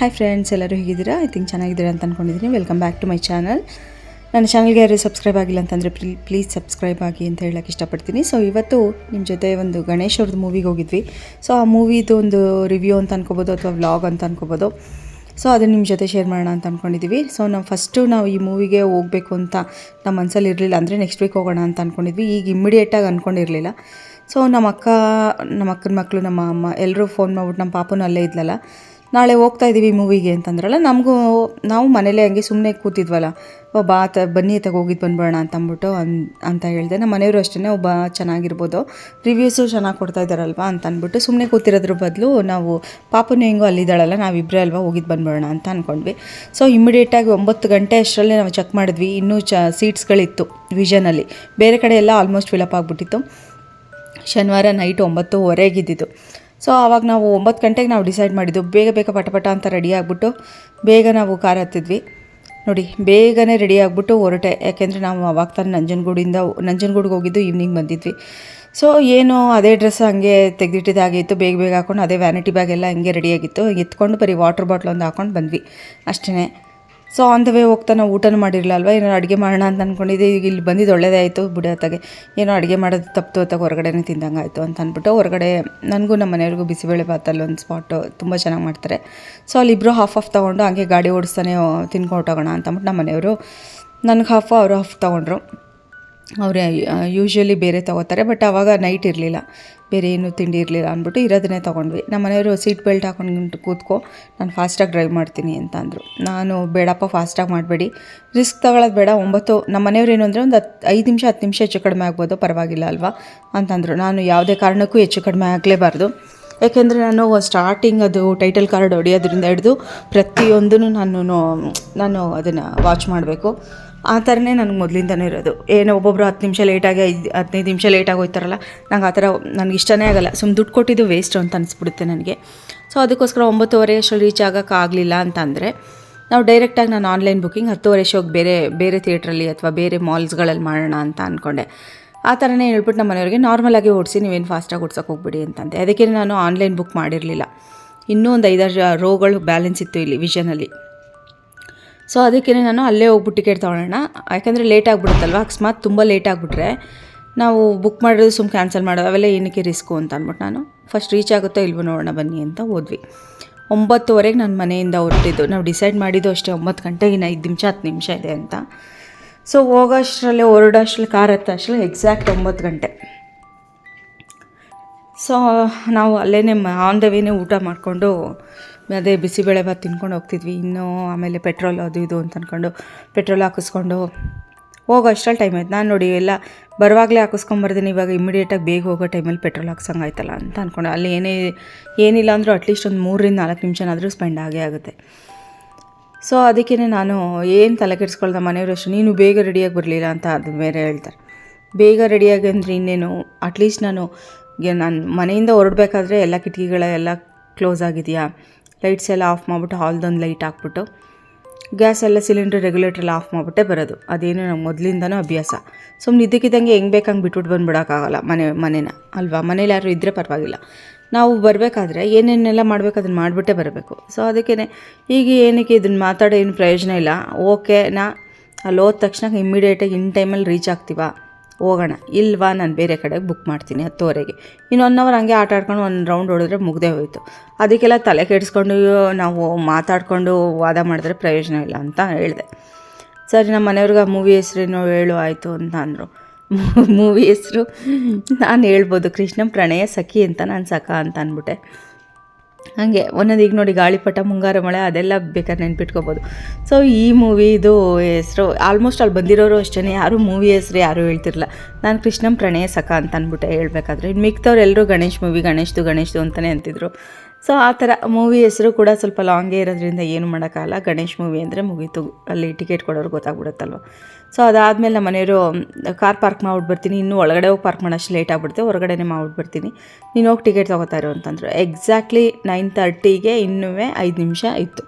Hi friends ಎಲ್ಲರೂ ಹೇಗಿದ್ದೀರಾ? I think ಚೆನ್ನಾಗಿದ್ದೀರಾ ಅಂತ ಅಂದ್ಕೊಂಡಿದ್ದೀನಿ welcome back to my channel ನನ್ನ ಚಾನಲ್ಗೆ ಯಾರು ಸಬ್ಸ್ಕ್ರೈಬ್ ಆಗಿಲ್ಲ ಅಂತಂದರೆ ಪ್ಲೀ ಪ್ಲೀಸ್ ಸಬ್ಸ್ಕ್ರೈಬ್ ಆಗಿ ಅಂತ ಹೇಳಕ್ಕೆ ಇಷ್ಟಪಡ್ತೀನಿ. ಸೊ ಇವತ್ತು ನಿಮ್ಮ ಜೊತೆ ಒಂದು ಗಣೇಶ್ ಅವ್ರದ್ದು ಮೂವಿಗೆ ಹೋಗಿದ್ವಿ. ಸೊ ಆ ಮೂವಿದು ಒಂದು ರಿವ್ಯೂ ಅಂತ ಅನ್ಕೋಬೋದು ಅಥವಾ ವ್ಲಾಗ್ ಅಂತ ಅನ್ಕೋಬೋದು. ಸೊ ಅದನ್ನು ನಿಮ್ಮ ಜೊತೆ ಶೇರ್ ಮಾಡೋಣ ಅಂತ ಅಂದ್ಕೊಂಡಿದ್ದೀವಿ ಸೊ ನಾವು ಫಸ್ಟು ನಾವು ಈ ಮೂವಿಗೆ ಹೋಗಬೇಕು ಅಂತ ನಮ್ಮ ಮನಸ್ಸಲ್ಲಿ ಇರಲಿಲ್ಲ ಅಂದರೆ ನೆಕ್ಸ್ಟ್ ವೀಕ್ ಹೋಗೋಣ ಅಂತ ಅಂದ್ಕೊಂಡಿದ್ವಿ ಈಗ ಇಮ್ಮಿಡಿಯೇಟಾಗಿ ಅಂದ್ಕೊಂಡಿರಲಿಲ್ಲ ಸೊ ನಮ್ಮ ಅಕ್ಕ ನಮ್ಮ ಅಕ್ಕನ ಮಕ್ಕಳು ನಮ್ಮ ಅಮ್ಮ ಎಲ್ಲರೂ ಫೋನ್ ಮಾಡ್ಬಿಟ್ಟು ನಮ್ಮ ಪಾಪನೂ ಅಲ್ಲೇ ಇದ್ಲಲ್ಲ. ನಾಳೆ ಹೋಗ್ತಾ ಇದ್ದೀವಿ ಮೂವಿಗೆ ಅಂತಂದ್ರಲ್ಲ, ನಮಗೂ ನಾವು ಮನೇಲೇ ಹಂಗೆ ಸುಮ್ಮನೆ ಕೂತಿದ್ವಲ್ಲ. ಒಬ್ಬ ಬಾ, ತ, ಬನ್ನಿ, ತಗೋ ಹೋಗಿದ್ದು ಬಂದ್ಬೇಡ ಅಂತ ಅಂದ್ಬಿಟ್ಟು ಅನ್, ಅಂತ ಹೇಳಿದೆ. ನಮ್ಮ ಮನೆಯವರು ಅಷ್ಟೇ ಒಬ್ಬ ಚೆನ್ನಾಗಿರ್ಬೋದು. ರಿವ್ಯೂಸು ಚೆನ್ನಾಗಿ ಕೊಡ್ತಾ ಇದ್ದಾರಲ್ವಾ ಅಂತ ಅಂದ್ಬಿಟ್ಟು ಸುಮ್ಮನೆ ಕೂತಿರೋದ್ರ ಬದಲು ನಾವು ಪಾಪನೂ ಹೆಂಗೋ ಅಲ್ಲಿದ್ದಾಳಲ್ಲ ನಾವಿಬ್ಬರೇ ಅಲ್ವಾ ಹೋಗಿದ್ದು ಬಂದ್ಬೇಡ ಅಂತ ಅಂದ್ಕೊಂಡ್ವಿ ಸೊ ಇಮಿಡಿಯೇಟಾಗಿ ಒಂಬತ್ತು ಗಂಟೆ ಅಷ್ಟರಲ್ಲೇ ನಾವು ಚೆಕ್ ಮಾಡಿದ್ವಿ. ಇನ್ನೂ ಚ ಸೀಟ್ಸ್ಗಳಿತ್ತು ವಿಷನಲ್ಲಿ ಬೇರೆ ಕಡೆ ಎಲ್ಲ ಆಲ್ಮೋಸ್ಟ್ ಫಿಲಪ್ ಆಗಿಬಿಟ್ಟಿತ್ತು. ಶನಿವಾರ ನೈಟ್ ಒಂಬತ್ತುವರೆಗಿದ್ದಿದ್ದು ಸೊ ಆವಾಗ ನಾವು ಒಂಬತ್ತು ಗಂಟೆಗೆ ನಾವು ಡಿಸೈಡ್ ಮಾಡಿದ್ದು, ಬೇಗ ಬೇಗ ಪಟ ಪಟ ಅಂತ ರೆಡಿ ಆಗಿಬಿಟ್ಟು ಬೇಗ ನಾವು ಕಾರ್ ಹತ್ತಿದ್ವಿ. ನೋಡಿ, ಬೇಗನೆ ರೆಡಿ ಆಗಿಬಿಟ್ಟು ಹೊರಟೆ. ಯಾಕೆಂದರೆ ನಾವು ಅವಾಗ ತಾನು ನಂಜನಗೂಡಿಂದ ನಂಜನಗೂಡಿಗೆ ಹೋಗಿದ್ದು ಈವ್ನಿಂಗ್ ಬಂದಿದ್ವಿ. ಸೊ ಏನು ಅದೇ ಡ್ರೆಸ್ ಹಂಗೆ ತೆಗೆದಿಟ್ಟಿದ್ದಾಗಿತ್ತು ಬೇಗ ಬೇಗ ಹಾಕ್ಕೊಂಡು ಅದೇ ವ್ಯಾನಿಟಿ ಬ್ಯಾಗ್ ಎಲ್ಲ ಹಂಗೆ ರೆಡಿಯಾಗಿತ್ತು ಎತ್ಕೊಂಡು ಬರೀ ವಾಟರ್ ಬಾಟ್ಲೊಂದು ಹಾಕೊಂಡು ಬಂದ್ವಿ. ಅಷ್ಟೇ ಸೊ ಆನ್ ದ ವೇ ಹೋಗ್ತಾ ನಾವು ಊಟನೂ ಮಾಡಿರಲಿಲ್ಲ ಅಲ್ವಾ ಏನೋ ಅಡುಗೆ ಮಾಡೋಣ ಅಂತ ಅಂದ್ಕೊಂಡಿದ್ದೆ ಈಗ ಇಲ್ಲಿ ಬಂದಿದ್ದು ಒಳ್ಳೇದೇ ಆಯಿತು ಬುಡತ್ತಾಗೆ ಏನೋ ಅಡುಗೆ ಮಾಡೋದು ತಪ್ಪು ಹೊತ್ತಾಗ ಹೊರಗಡೆನೇ ತಿಂದಂಗೆ ಆಯಿತು ಅಂತ ಅಂದ್ಬಿಟ್ಟು ಹೊರಗಡೆ ನನಗೂ ನಮ್ಮ ಮನೆಯವ್ರಿಗೂ ಬಿಸಿಬೇಳೆ ಭಾತಲ್ಲಿ ಒಂದು ಸ್ಪಾಟು ತುಂಬ ಚೆನ್ನಾಗಿ ಮಾಡ್ತಾರೆ. ಸೊ ಅಲ್ಲಿಬ್ಬರು ಹಾಫ್ ಆಫ್ ತೊಗೊಂಡು ಹಂಗೆ ಗಾಡಿ ಓಡಿಸ್ತಾನೆ ತಿನ್ಕೊಂಡು ಹೊಟ್ಟೋಗೋಣ ಅಂತ ಅಂದ್ಬಿಟ್ಟು ನಮ್ಮ ಮನೆಯವರು ನನಗೆ ಹಾಫು ಅವರು ಹಾಫ್ ತೊಗೊಂಡ್ರು. ಅವರೇ ಯೂಶ್ವಲಿ ಬೇರೆ ತೊಗೋತಾರೆ ಬಟ್ ಆವಾಗ ನೈಟ್ ಇರಲಿಲ್ಲ. ಬೇರೆ ಏನೂ ತಿಂಡಿ ಇರಲಿಲ್ಲ ಅಂದ್ಬಿಟ್ಟು ಇರೋದನ್ನೇ ತೊಗೊಂಡ್ವಿ. ನಮ್ಮ ಮನೆಯವರು ಸೀಟ್ ಬೆಲ್ಟ್ ಹಾಕೊಂಡು ಕೂತ್ಕೊ, ನಾನು ಫಾಸ್ಟಾಗಿ ಡ್ರೈವ್ ಮಾಡ್ತೀನಿ ಅಂತ ಅಂದರು. ನಾನು ಬೇಡಪ್ಪ ಫಾಸ್ಟಾಗಿ ಮಾಡಬೇಡಿ. ರಿಸ್ಕ್ ತಗೊಳ್ಳೋದು ಬೇಡ. ಒಂಬತ್ತು, ನಮ್ಮ ಮನೆಯವ್ರು ಏನು ಅಂದರೆ ಒಂದು ಹತ್ತು ಐದು ನಿಮಿಷ, ಹತ್ತು ನಿಮಿಷ ಹೆಚ್ಚು ಕಡಿಮೆ ಆಗ್ಬೋದು, ಪರವಾಗಿಲ್ಲ ಅಲ್ವಾ ಅಂತಂದರು ನಾನು ಯಾವುದೇ ಕಾರಣಕ್ಕೂ ಹೆಚ್ಚು ಕಡಿಮೆ ಆಗಲೇಬಾರ್ದು. ಯಾಕೆಂದರೆ ನಾನು ಸ್ಟಾರ್ಟಿಂಗ್ ಅದು ಟೈಟಲ್ ಕಾರ್ಡ್ ಹೊಡೆಯೋದ್ರಿಂದ ಹಿಡಿದು ಪ್ರತಿಯೊಂದೂ ನಾನು ನಾನು ಅದನ್ನು ವಾಚ್ ಮಾಡಬೇಕು. ಆ ಥರನೇ ನನಗೆ ಮೊದಲಿಂದನೇ ಇರೋದು. ಏನೋ ಒಬ್ಬೊಬ್ಬರು ಹತ್ತು ನಿಮಿಷ ಲೇಟಾಗಿ ಐದು, ಹದಿನೈದು ನಿಮಿಷ ಲೇಟಾಗಿ ಹೋಗ್ತಾರಲ್ಲ, ನಂಗೆ ಆ ಥರ ನನಗೆ ಇಷ್ಟನೇ ಆಗಲ್ಲ. ಸುಮ್ಮನೆ ದುಡ್ಡು ಕೊಟ್ಟಿದ್ದು ವೇಸ್ಟ್ ಅಂತ ಅನಿಸ್ಬಿಡುತ್ತೆ ನನಗೆ. ಸೊ ಅದಕ್ಕೋಸ್ಕರ ಒಂಬತ್ತುವರೆ ಅಷ್ಟರಲ್ಲಿ ರೀಚ್ ಆಗೋಕ್ಕಾಗಲಿಲ್ಲ ಅಂತಂದರೆ, ನಾವು ಡೈರೆಕ್ಟಾಗಿ ನಾನು ಆನ್ಲೈನ್ ಬುಕ್ಕಿಂಗ್ ಹತ್ತುವರೆ ಶೋಗೆ ಬೇರೆ ಬೇರೆ ಥಿಯೇಟ್ರಲ್ಲಿ ಅಥವಾ ಬೇರೆ ಮಾಲ್ಸ್ಗಳಲ್ಲಿ ಮಾಡೋಣ ಅಂತ ಅಂದ್ಕೊಂಡೆ ಆ ಥರನೇ ಹೇಳ್ಬಿಟ್ಟು ನಮ್ಮ ಮನೆಯವ್ರಿಗೆ ನಾರ್ಮಲಾಗಿ ಓಡಿಸಿ, ನೀವೇನು ಫಾಸ್ಟಾಗಿ ಓಡ್ಸೋಕೆ ಹೋಗ್ಬಿಡಿ ಅಂತಂದೆ. ಅದಕ್ಕೆ ನಾನು ಆನ್ಲೈನ್ ಬುಕ್ ಮಾಡಿರಲಿಲ್ಲ. ಇನ್ನೂ ಒಂದು ಐದಾರು ರೋಗಳು ಬ್ಯಾಲೆನ್ಸ್ ಇತ್ತು ಇಲ್ಲಿ ವಿಷನಲ್ಲಿ ಸೊ ಅದಕ್ಕೇ ನಾನು ಅಲ್ಲೇ ಹೋಗ್ಬಿಟ್ಟು ಟಿಕೆಟ್ ತೊಗೊಳ್ಳೋಣ. ಯಾಕಂದರೆ ಲೇಟ್ ಆಗಿಬಿಡುತ್ತಲ್ವ? ಅಕಸ್ಮಾತ್ ತುಂಬ ಲೇಟ್ ಆಗಿಬಿಟ್ರೆ ನಾವು ಬುಕ್ ಮಾಡಿರೋದು ಸುಮ್ಮನೆ ಕ್ಯಾನ್ಸಲ್ ಮಾಡೋ ಅವೆಲ್ಲ ಏನಕ್ಕೆ ರಿಸ್ಕು ಅಂತ ಅಂದ್ಬಿಟ್ಟು ನಾನು ಫಸ್ಟ್ ರೀಚ್ ಆಗುತ್ತೋ ಇಲ್ವೋ ನೋಡೋಣ ಬನ್ನಿ ಅಂತ ಹೋದ್ವಿ. ಒಂಬತ್ತುವರೆಗೆ ನನ್ನ ಮನೆಯಿಂದ ಹೊರಟಿದ್ದು. ನಾವು ಡಿಸೈಡ್ ಮಾಡಿದ್ದು ಅಷ್ಟೇ, ಒಂಬತ್ತು ಗಂಟೆಗೆ ಇನ್ನು ಐದು ನಿಮಿಷ, ಹತ್ತು ನಿಮಿಷ ಇದೆ ಅಂತ. ಸೊ ಹೋಗೋಷ್ಟರಲ್ಲೇ, ಹೊರಡೋಷ್ಟ್ರಲ್ಲಿ, ಕಾರ್ ಹತ್ತ ಅಷ್ಟರಲ್ಲಿ ಎಕ್ಸಾಕ್ಟ್ ಒಂಬತ್ತು ಗಂಟೆ. ಸೊ ನಾವು ಅಲ್ಲೇ ಆನ್ ದ ವೇನೇ ಊಟ ಮಾಡಿಕೊಂಡು ಅದೇ ಬಿಸಿಬೇಳೆ ಭಾತ್ ತಿನ್ಕೊಂಡು ಹೋಗ್ತಿದ್ವಿ. ಇನ್ನೂ ಆಮೇಲೆ ಪೆಟ್ರೋಲ್ ಅದು ಇದು ಅಂತ ಅಂದ್ಕೊಂಡು ಪೆಟ್ರೋಲ್ ಹಾಕಿಸ್ಕೊಂಡು ಹೋಗೋ ಅಷ್ಟ್ರಲ್ಲಿ ಟೈಮ್ ಆಯ್ತು. ನಾನು ನೋಡಿ ಎಲ್ಲ ಬರುವಾಗಲೇ ಹಾಕಿಸ್ಕೊಂಬರ್ತೀನಿ. ಇವಾಗ ಇಮಿಡಿಯೇಟಾಗಿ ಬೇಗ ಹೋಗೋ ಟೈಮಲ್ಲಿ ಪೆಟ್ರೋಲ್ ಹಾಕ್ಸಂಗಾಯ್ತಲ್ಲ ಅಂತ ಅಂದ್ಕೊಂಡು ಅಲ್ಲಿ ಏನೇ ಏನಿಲ್ಲ ಅಂದರೂ ಅಟ್ಲೀಸ್ಟ್ ಒಂದು ಮೂರರಿಂದ ನಾಲ್ಕು ನಿಮಿಷನಾದರೂ ಸ್ಪೆಂಡ್ ಆಗೇ ಆಗುತ್ತೆ. ಸೊ ಅದಕ್ಕೇ ನಾನು ಏನು ತಲೆ ಕೆಡಿಸ್ಕೊಳ್ದೆ ಮನೆಯವರು ಅಷ್ಟು, ನೀನು ಬೇಗ ರೆಡಿಯಾಗಿ ಬರಲಿಲ್ಲ ಅಂತ ಅದು ಬೇರೆ ಹೇಳ್ತಾರೆ. ಬೇಗ ರೆಡಿಯಾಗಿ ಅಂದರೆ ಇನ್ನೇನು ಅಟ್ಲೀಸ್ಟ್ ನಾನು ನಾನು ಮನೆಯಿಂದ ಹೊರಡಬೇಕಾದ್ರೆ ಎಲ್ಲ ಕಿಟಕಿಗಳ ಎಲ್ಲ ಕ್ಲೋಸ್ ಆಗಿದೆಯಾ? ಲೈಟ್ಸ್ ಎಲ್ಲ ಆಫ್ ಮಾಡಿಬಿಟ್ಟು ಹಾಲ್ದೊಂದು ಲೈಟ್ ಹಾಕ್ಬಿಟ್ಟು, ಗ್ಯಾಸ್ ಎಲ್ಲ ಸಿಲಿಂಡರ್ ರೆಗ್ಯುಲೇಟ್ರೆಲ್ಲ ಆಫ್ ಮಾಡಿಬಿಟ್ಟೆ ಬರೋದು. ಅದೇನು ನಮ್ಮ ಮೊದಲಿಂದನೂ ಅಭ್ಯಾಸ. ಸುಮ್ಮನೆ ಇದ್ದಕ್ಕಿದ್ದಂಗೆ ಹೆಂಗೆ ಬೇಕಂಗೆ ಬಿಟ್ಬಿಟ್ಟು ಬಂದುಬಿಡೋಕ್ಕಾಗಲ್ಲ ಮನೆ, ಮನೇನ. ಅಲ್ವಾ? ಮನೇಲಿ ಯಾರು ಇದ್ದರೆ ಪರವಾಗಿಲ್ಲ. ನಾವು ಬರಬೇಕಾದ್ರೆ ಏನೇನೆಲ್ಲ ಮಾಡಬೇಕು ಅದನ್ನು ಮಾಡಿಬಿಟ್ಟೇ ಬರಬೇಕು. ಸೊ ಅದಕ್ಕೇ ಈಗ ಏನಕ್ಕೆ ಇದನ್ನು ಮಾತಾಡೋ ಏನು ಪ್ರಯೋಜನ ಇಲ್ಲ. ಓಕೆ ನಾ ಅಲ್ಲಿ ಹೋದ ತಕ್ಷಣ ಇಮ್ಮಿಡಿಯೇಟಾಗಿ ಇನ್ ಟೈಮಲ್ಲಿ ರೀಚ್ ಆಗ್ತೀವಾ? ಹೋಗೋಣ. ಇಲ್ವಾ ನಾನು ಬೇರೆ ಕಡೆಗೆ ಬುಕ್ ಮಾಡ್ತೀನಿ ಹತ್ತುವರೆಗೆ ಇನ್ನು ಒನ್ ಅವರ್ ಹಂಗೆ ಆಟ ಆಡ್ಕೊಂಡು ಒಂದು ರೌಂಡ್ ಹೊಡೆದ್ರೆ ಮುಗ್ದೇ ಹೋಯಿತು. ಅದಕ್ಕೆಲ್ಲ ತಲೆ ಕೆಡಿಸ್ಕೊಂಡು ನಾವು ಮಾತಾಡಿಕೊಂಡು ವಾದ ಮಾಡಿದ್ರೆ ಪ್ರಯೋಜನ ಇಲ್ಲ ಅಂತ ಹೇಳಿದೆ. ಸರಿ ನಮ್ಮ ಮನೆಯವ್ರಿಗೆ ಆ ಮೂವಿ ಹೆಸ್ರೇನೋ ಹೇಳು, ಆಯಿತು ಅಂತ ಅಂದರು. ಮೂವಿ ಹೆಸರು ನಾನು ಹೇಳ್ಬೋದು ಕೃಷ್ಣ ಪ್ರಣಯ ಸಖಿ ಅಂತ ನಾನು ಸಖ ಅಂತ ಅಂದ್ಬಿಟ್ಟೆ. ಹಾಗೆ ಒಂದೊಂದು ಈಗ ನೋಡಿ ಗಾಳಿಪಟ, ಮುಂಗಾರು ಮಳೆ, ಅದೆಲ್ಲ ಬೇಕಾದ್ರೆ ನೆನ್ಪಿಟ್ಕೋಬೋದು. ಸೊ ಈ ಮೂವಿದು ಹೆಸರು ಆಲ್ಮೋಸ್ಟ್ ಅಲ್ಲಿ ಬಂದಿರೋರು ಅಷ್ಟೇ ಯಾರು ಮೂವಿ ಹೆಸರು ಯಾರೂ ಹೇಳ್ತಿರಲ್ಲ ನಾನು ಕೃಷ್ಣಂ ಪ್ರಣಯ ಸಖ ಅಂತ ಅಂದ್ಬಿಟ್ಟೆ ಹೇಳಬೇಕಾದ್ರೆ ಇನ್ನು ಮಿಕ್ತವ್ರು ಎಲ್ಲರೂ ಗಣೇಶ್ ಮೂವಿ ಗಣೇಶ್ದು ಗಣೇಶ್ದು ಅಂತಲೇ ಅಂತಿದ್ರು. ಸೊ ಆ ಥರ ಮೂವಿ ಹೆಸರು ಕೂಡ ಸ್ವಲ್ಪ ಲಾಂಗೇ ಇರೋದ್ರಿಂದ ಏನು ಮಾಡೋಕ್ಕಾಗಲ್ಲ. ಗಣೇಶ್ ಮೂವಿ ಅಂದರೆ ಮುಗೀತು. ಅಲ್ಲಿ ಟಿಕೆಟ್ ಕೊಡೋರು ಗೊತ್ತಾಗ್ಬಿಡುತ್ತಲ್ವ. ಸೊ ಅದಾದಮೇಲೆ ನಮ್ಮ ಮನೆಯವರು ಕಾರ್ ಪಾರ್ಕ್ ಮಾಡ್ಬಿಟ್ಟು ಬರ್ತೀನಿ. ಇನ್ನೂ ಒಳಗಡೆ ಹೋಗಿ ಪಾರ್ಕ್ ಮಾಡೋಷ್ಟು ಲೇಟ್ ಆಗಿಬಿಡುತ್ತೆ. ಹೊರಗಡೆನೇ ಮಾಡಿಬಿಡ್ತೀನಿ ನೀನು ಹೋಗಿ ಟಿಕೆಟ್ ತೊಗೋತಾ ಇರೋ ಅಂತಂದರು. ಎಕ್ಸಾಕ್ಟ್ಲಿ ನೈನ್ ತರ್ಟಿಗೆ ಇನ್ನೂ ಐದು ನಿಮಿಷ ಇತ್ತು.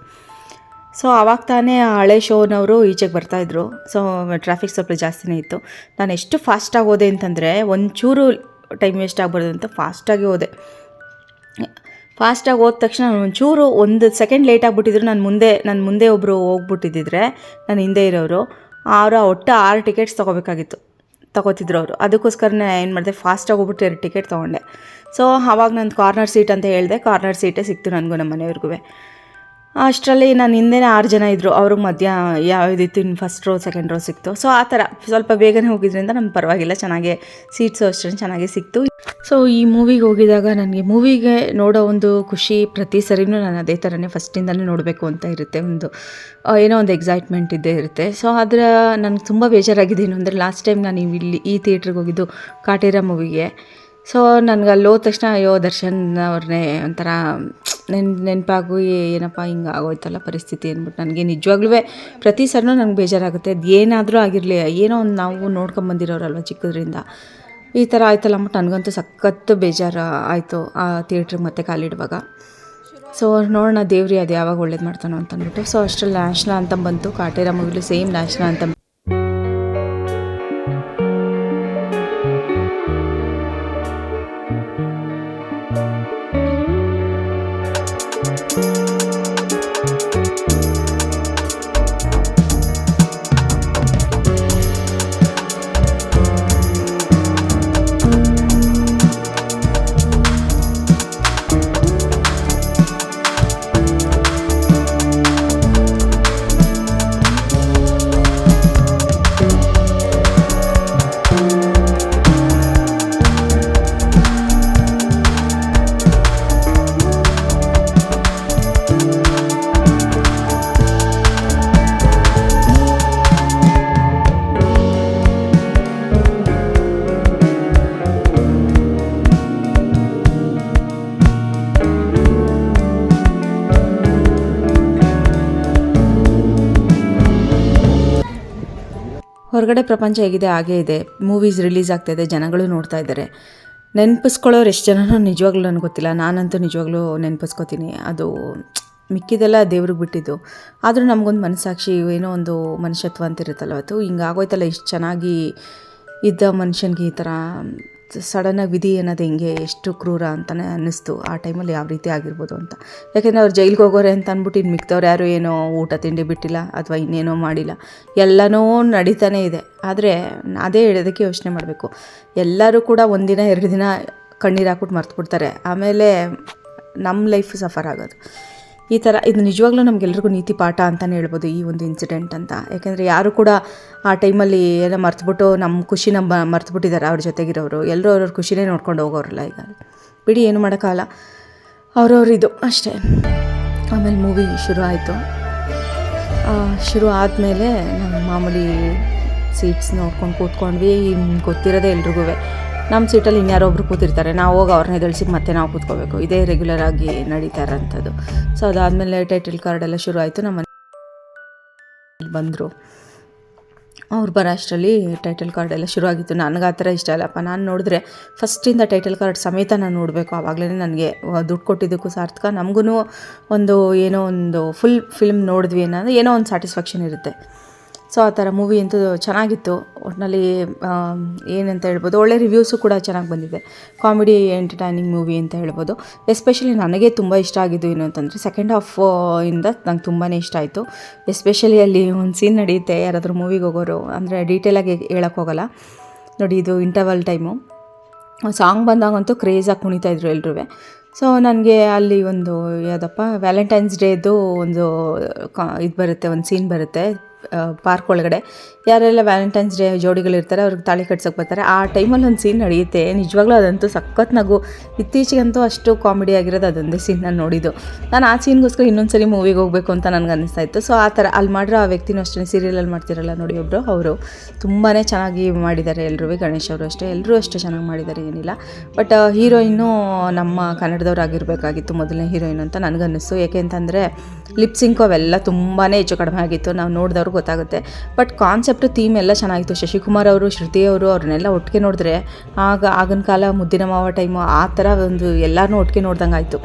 ಸೊ ಆವಾಗ ತಾನೇ ಹಳೆ ಶೋನವರು ಈಚೆಗೆ ಬರ್ತಾಯಿದ್ರು ಸೊ ಟ್ರಾಫಿಕ್ ಸ್ವಲ್ಪ ಜಾಸ್ತಿನೇ ಇತ್ತು. ನಾನು ಎಷ್ಟು ಫಾಸ್ಟಾಗಿ ಹೋದೆ ಅಂತಂದರೆ ಒಂಚೂರು ಟೈಮ್ ವೇಸ್ಟ್ ಆಗ್ಬಾರ್ದು ಅಂತ ಫಾಸ್ಟಾಗಿ ಹೋದೆ. ಫಾಸ್ಟಾಗಿ ಹೋದ ತಕ್ಷಣ ನಾನು ಒಂಚೂರು ಒಂದು ಸೆಕೆಂಡ್ ಲೇಟ್ ಆಗಿಬಿಟ್ಟಿದ್ರು. ನಾನು ಮುಂದೆ ನನ್ನ ಮುಂದೆ ಒಬ್ಬರು ಹೋಗ್ಬಿಟ್ಟಿದ್ದಿದ್ರೆ ನಾನು ಹಿಂದೆ ಇರೋರು, ಅವರು ಒಟ್ಟು ಆರು ಟಿಕೆಟ್ಸ್ ತೊಗೋಬೇಕಾಗಿತ್ತು. ತಗೋತಿದ್ರು ಅವರು. ಅದಕ್ಕೋಸ್ಕರನೇ ಏನು ಮಾಡಿದೆ ಫಾಸ್ಟಾಗಿ ಹೋಗ್ಬಿಟ್ಟು ಎರಡು ಟಿಕೆಟ್ ತೊಗೊಂಡೆ. ಸೊ ಆವಾಗ ನಂದು ಕಾರ್ನರ್ ಸೀಟ್ ಅಂತ ಹೇಳಿದೆ ಕಾರ್ನರ್ ಸೀಟೇ ಸಿಕ್ತು ನನಗೂ ನಮ್ಮ ಮನೆಯವ್ರಿಗೂ ಅಷ್ಟರಲ್ಲಿ ನಾನು ಹಿಂದೆನೇ ಆರು ಜನ ಇದ್ದರು ಅವ್ರಿಗೆ ಮಧ್ಯ ಯಾವುದಿತ್ತು ಇನ್ನು ಫಸ್ಟ್ ರೋ ಸೆಕೆಂಡ್ ರೋ ಸಿಕ್ತು. ಸೊ ಆ ಥರ ಸ್ವಲ್ಪ ಬೇಗನೆ ಹೋಗಿದ್ರಿಂದ ನಮ್ಗೆ ಪರವಾಗಿಲ್ಲ. ಚೆನ್ನಾಗೆ ಸೀಟ್ಸು ಅಷ್ಟೇ ಚೆನ್ನಾಗೇ ಸಿಕ್ತು. ಸೊ ಈ ಮೂವಿಗೆ ಹೋಗಿದಾಗ ನನಗೆ ಮೂವಿಗೆ ನೋಡೋ ಒಂದು ಖುಷಿ ಪ್ರತಿ ಸರಿನೂ ನಾನು ಅದೇ ಥರನೇ ಫಸ್ಟಿಂದಲೇ ನೋಡಬೇಕು ಅಂತ ಇರುತ್ತೆ ಒಂದು ಏನೋ ಒಂದು ಎಕ್ಸೈಟ್ಮೆಂಟ್ ಇದ್ದೇ ಇರುತ್ತೆ. ಸೊ ಅದರ ನನಗೆ ತುಂಬ ಬೇಜಾರಾಗಿದೆ. ಏನು ಅಂದರೆ ಲಾಸ್ಟ್ ಟೈಮ್ ನಾನು ಇಲ್ಲಿ ಈ ಥಿಯೇಟ್ರಿಗೆ ಹೋಗಿದ್ದು ಕಾಟೇರ ಮೂವಿಗೆ ಸೊ ನನಗೆ ಅಲ್ಲಿ ಹೋದ ತಕ್ಷಣ ಅಯ್ಯೋ ದರ್ಶನ್ ಅವ್ರನ್ನೇ ಒಂಥರ ನೆನ್, ನೆನಪಾಗು ಏನಪ್ಪ ಹಿಂಗೆ ಆಗೋಯ್ತಲ್ಲ ಪರಿಸ್ಥಿತಿ ಅಂದ್ಬಿಟ್ಟು ನನಗೆ ನಿಜವಾಗ್ಲೂ ಪ್ರತಿ ಸರ್ನೂ ನನಗೆ ಬೇಜಾರಾಗುತ್ತೆ. ಅದು ಏನಾದರೂ ಆಗಿರಲಿ, ಏನೋ ಒಂದು ನಾವು ನೋಡ್ಕೊಂಬಂದಿರೋರಲ್ವ ಚಿಕ್ಕದ್ರಿಂದ. ಈ ಥರ ಆಯ್ತಲ್ಲ ಅಂದ್ಬಿಟ್ಟು ನನಗಂತೂ ಸಖತ್ತು ಬೇಜಾರು ಆಯಿತು ಆ ಥಿಯೇಟ್ರಿಗೆ ಮತ್ತೆ ಕಾಲಿಡುವಾಗ. ಸೊ, ನೋಡೋಣ ದೇವ್ರಿ ಅದು ಯಾವಾಗ ಒಳ್ಳೇದು ಮಾಡ್ತಾನೋ ಅಂತ ಅಂದ್ಬಿಟ್ಟು ಸೊ, ಅಷ್ಟರಲ್ಲಿ ನ್ಯಾಷನಲ್ ಅಂತ ಬಂತು. ಕಾಟೇರ ಮೂವಿಲಿ ಸೇಮ್ ನ್ಯಾಷನಲ್ ಅಂತ ಹೊರಗಡೆ ಪ್ರಪಂಚ ಹೇಗಿದೆ, ಹಾಗೇ ಇದೆ. ಮೂವೀಸ್ ರಿಲೀಸ್ ಆಗ್ತಾಯಿದೆ ಜನಗಳು ನೋಡ್ತಾ ಇದ್ದಾರೆ. ನೆನಪಿಸ್ಕೊಳ್ಳೋರು ಎಷ್ಟು ಜನನೂ ನಿಜವಾಗ್ಲೂ ನನಗೆ ಗೊತ್ತಿಲ್ಲ. ನಾನಂತೂ ನಿಜವಾಗ್ಲೂ ನೆನಪಿಸ್ಕೋತೀನಿ. ಅದು ಮಿಕ್ಕಿದೆಲ್ಲ ದೇವ್ರಿಗೆ ಬಿಟ್ಟಿದ್ದು. ಆದರೂ ನಮಗೊಂದು ಮನಸ್ಸಾಕ್ಷಿ ಏನೋ ಒಂದು ಮನುಷ್ಯತ್ವ ಅಂತ ಇರುತ್ತಲ್ಲ ಅವತ್ತು ಹಿಂಗೆ ಆಗೋಯ್ತಲ್ಲ ಇಷ್ಟು ಚೆನ್ನಾಗಿ ಇದ್ದ ಮನುಷ್ಯನಿಗೆ ಈ ಥರ ಸಡನ್ನಾಗಿ ವಿಧಿ ಅನ್ನೋದು ಹೆಂಗೆ, ಎಷ್ಟು ಕ್ರೂರ ಅಂತಲೇ ಅನ್ನಿಸ್ತು. ಆ ಟೈಮಲ್ಲಿ ಯಾವ ರೀತಿ ಆಗಿರ್ಬೋದು ಅಂತ. ಯಾಕೆಂದರೆ ಅವ್ರು ಜೈಲಿಗೆ ಹೋಗೋರೆ ಅಂತ ಅಂದ್ಬಿಟ್ಟು ಇನ್ನು ಮಿಕ್ತವ್ರು ಯಾರು ಏನೋ ಊಟ ತಿಂಡಿ ಬಿಟ್ಟಿಲ್ಲ ಅಥವಾ ಇನ್ನೇನೋ ಮಾಡಿಲ್ಲ. ಎಲ್ಲನೂ ನಡೀತಾನೇ ಇದೆ. ಆದರೆ ಅದೇ ಹೇಳೋದಕ್ಕೆ ಯೋಚನೆ ಮಾಡಬೇಕು. ಎಲ್ಲರೂ ಕೂಡ ಒಂದಿನ ಎರಡು ದಿನ ಕಣ್ಣೀರು ಹಾಕ್ಬಿಟ್ಟು ಮರ್ತ್ಬಿಡ್ತಾರೆ. ಆಮೇಲೆ ನಮ್ಮ ಲೈಫ್ ಸಫರ್ ಆಗೋದು. ಈ ಥರ ಇದು ನಿಜವಾಗ್ಲೂ ನಮಗೆಲ್ರಿಗೂ ನೀತಿ ಪಾಠ ಅಂತಲೇ ಹೇಳ್ಬೋದು ಈ ಒಂದು ಇನ್ಸಿಡೆಂಟ್ ಅಂತ. ಯಾಕೆಂದರೆ ಯಾರು ಕೂಡ ಆ ಟೈಮಲ್ಲಿ ಏನೋ ಮರ್ತುಬಿಟ್ಟು ನಮ್ಮ ಖುಷಿನ ಮರ್ತುಬಿಟ್ಟಿದ್ದಾರೆ ಅವ್ರ ಜೊತೆಗಿರೋರು. ಎಲ್ಲರೂ ಅವ್ರವ್ರ ಖುಷಿನೇ ನೋಡ್ಕೊಂಡು ಹೋಗೋರಲ್ಲ ಈಗ. ಬಿಡಿ ಏನು ಮಾಡೋಕ್ಕಾಗಲ್ಲ. ಅವ್ರವ್ರ ಇದು ಅಷ್ಟೇ. ಆಮೇಲೆ ಮೂವಿ ಶುರು ಆಯಿತು. ಶುರು ಆದಮೇಲೆ ನಾವು ಮಾಮೂಲಿ ಸೀಟ್ಸ್ ನೋಡ್ಕೊಂಡು ಕೂತ್ಕೊಂಡ್ವಿ. ಗೊತ್ತಿರೋದೇ ಎಲ್ರಿಗೂ ನಮ್ಮ ಸೀಟಲ್ಲಿ ಇನ್ಯಾರೋ ಒಬ್ರು ಕೂತಿರ್ತಾರೆ. ನಾವು ಹೋಗಿ ಅವ್ರನ್ನ ಎದುಳಿಸಿ ಮತ್ತೆ ನಾವು ಕೂತ್ಕೋಬೇಕು. ಇದೇ ರೆಗ್ಯುಲರ್ ಆಗಿ ನಡೀತಾ ಇರೋಂಥದ್ದು. ಸೊ ಅದಾದಮೇಲೆ ಟೈಟಲ್ ಕಾರ್ಡ್ ಎಲ್ಲ ಶುರು ಆಯಿತು. ನಮ್ಮ ಬಂದರು. ಅವ್ರು ಬರೋ ಅಷ್ಟರಲ್ಲಿ ಟೈಟಲ್ ಕಾರ್ಡ್ ಎಲ್ಲ ಶುರು ಆಗಿತ್ತು. ನನಗೆ ಆ ಥರ ಇಷ್ಟ ಇಲ್ಲಪ್ಪ. ನಾನು ನೋಡಿದ್ರೆ ಫಸ್ಟಿಂದ ಟೈಟಲ್ ಕಾರ್ಡ್ ಸಮೇತ ನಾನು ನೋಡಬೇಕು. ಆವಾಗಲೇ ನನಗೆ ದುಡ್ಡು ಕೊಟ್ಟಿದ್ದಕ್ಕೂ ಸಾರ್ಥಕ. ನಮಗೂ ಒಂದು ಏನೋ ಒಂದು ಫುಲ್ ಫಿಲ್ಮ್ ನೋಡಿದ್ವಿ ಅನ್ನೋದು ಏನೋ ಒಂದು ಸ್ಯಾಟಿಸ್ಫ್ಯಾಕ್ಷನ್ ಇರುತ್ತೆ. ಸೊ ಆ ಥರ ಮೂವಿ ಅಂತೂ ಚೆನ್ನಾಗಿತ್ತು. ಒಟ್ಟಿನಲ್ಲಿ ಏನಂತ ಹೇಳ್ಬೋದು, ಒಳ್ಳೆ ರಿವ್ಯೂಸು ಕೂಡ ಚೆನ್ನಾಗಿ ಬಂದಿದೆ. ಕಾಮಿಡಿ ಎಂಟರ್ಟೈನಿಂಗ್ ಮೂವಿ ಅಂತ ಹೇಳ್ಬೋದು. ಎಸ್ಪೆಷಲಿ ನನಗೆ ತುಂಬ ಇಷ್ಟ ಆಗಿದ್ದು ಏನು ಅಂತಂದರೆ ಸೆಕೆಂಡ್ ಹಾಫ್ ಇಂದ ನಂಗೆ ತುಂಬಾ ಇಷ್ಟ ಆಯಿತು. ಎಸ್ಪೆಷಲಿ ಅಲ್ಲಿ ಒಂದು ಸೀನ್ ನಡೆಯುತ್ತೆ ಯಾರಾದರೂ ಮೂವಿಗೆ ಹೋಗೋರು, ಅಂದರೆ ಡೀಟೇಲಾಗಿ ಹೋಗಲ್ಲ. ನೋಡಿ, ಇದು ಇಂಟರ್ವಲ್ ಟೈಮು ಸಾಂಗ್ ಬಂದಾಗಂತೂ ಕ್ರೇಜಾಗಿ ಕುಣಿತಾಯಿದ್ರು ಎಲ್ರೂ ಸೊ ನನಗೆ ಅಲ್ಲಿ ಒಂದು, ಯಾವುದಪ್ಪ ವ್ಯಾಲೆಂಟೈನ್ಸ್ ಡೇದು ಒಂದು, ಕಾ, ಇದು ಬರುತ್ತೆ, ಒಂದು ಸೀನ್ ಬರುತ್ತೆ. ಪಾರ್ಕ್ ಒಳಗಡೆ. ಯಾರೆಲ್ಲ ವ್ಯಾಲೆಂಟೈನ್ಸ್ ಡೇ ಜೋಡಿಗಳಿರ್ತಾರೆ ಅವ್ರಿಗೆ ತಾಳಿ ಕಟ್ಸೋಕೆ ಬರ್ತಾರೆ. ಆ ಟೈಮಲ್ಲಿ ಒಂದು ಸೀನ್ ನಡೆಯುತ್ತೆ. ನಿಜವಾಗ್ಲೂ ಅದಂತೂ ಸಖತ್ ನಗು. ಇತ್ತೀಚೆಗಂತೂ ಅಷ್ಟು ಕಾಮಿಡಿ ಆಗಿರೋದು ಅದೊಂದೇ ಸೀನ್ ನಾನು ನೋಡಿದ್ದು. ನಾನು ಆ ಸೀನ್ಗೋಸ್ಕರ ಇನ್ನೊಂದು ಸರಿ ಮೂವಿಗೆ ಹೋಗಬೇಕು ಅಂತ ನನಗೆ ಅನ್ನಿಸ್ತಾ ಇತ್ತು ಸೊ ಆ ಥರ ಅಲ್ಲಿ ಮಾಡಿರೋ ಆ ವ್ಯಕ್ತಿನೂ ಅಷ್ಟೇ ಸೀರಿಯಲಲ್ಲಿ ಮಾಡ್ತಿರಲ್ಲ ನೋಡಿ ಒಬ್ಬರು ಅವರು ತುಂಬಾ ಚೆನ್ನಾಗಿ ಮಾಡಿದ್ದಾರೆ ಎಲ್ಲರೂ ಗಣೇಶ್ ಅವರು ಅಷ್ಟೇ. ಎಲ್ಲರೂ ಅಷ್ಟೇ ಚೆನ್ನಾಗಿ ಮಾಡಿದ್ದಾರೆ, ಏನಿಲ್ಲ. ಬಟ್ ಹೀರೋಯಿನ್ನು ನಮ್ಮ ಕನ್ನಡದವ್ರು ಆಗಿರಬೇಕಾಗಿತ್ತು ಮೊದಲನೇ ಹೀರೋಯಿನ್ ಅಂತ ನನಗನ್ನಿಸ್ತು ಯಾಕೆ ಅಂತಂದರೆ ಲಿಪ್ಸಿಂಕು ಅವೆಲ್ಲ ತುಂಬಾ ಹೆಚ್ಚು ಕಡಿಮೆ ಆಗಿತ್ತು. ನಾವು ನೋಡಿದವ್ರು ಗೊತ್ತಾಗುತ್ತೆ. ಬಟ್ ಕಾನ್ಸೆಪ್ಟ್ ಥೀಮ್ ಎಲ್ಲ ಚೆನ್ನಾಗಿತ್ತು. ಶಶಿಕುಮಾರ್ ಅವರು, ಶ್ರುತಿ ಅವರು, ಅವ್ರನ್ನೆಲ್ಲ ಒಟ್ಟಿಗೆ ನೋಡಿದ್ರೆ ಆಗ, ಆಗಿನ ಕಾಲ, ಮುದ್ದಿನ ಮಾವ ಟೈಮು ಆ ಥರ ಒಂದು ಎಲ್ಲರನ್ನೂ ಒಟ್ಟಿಗೆ ನೋಡ್ದಂಗೆ ಆಯಿತು.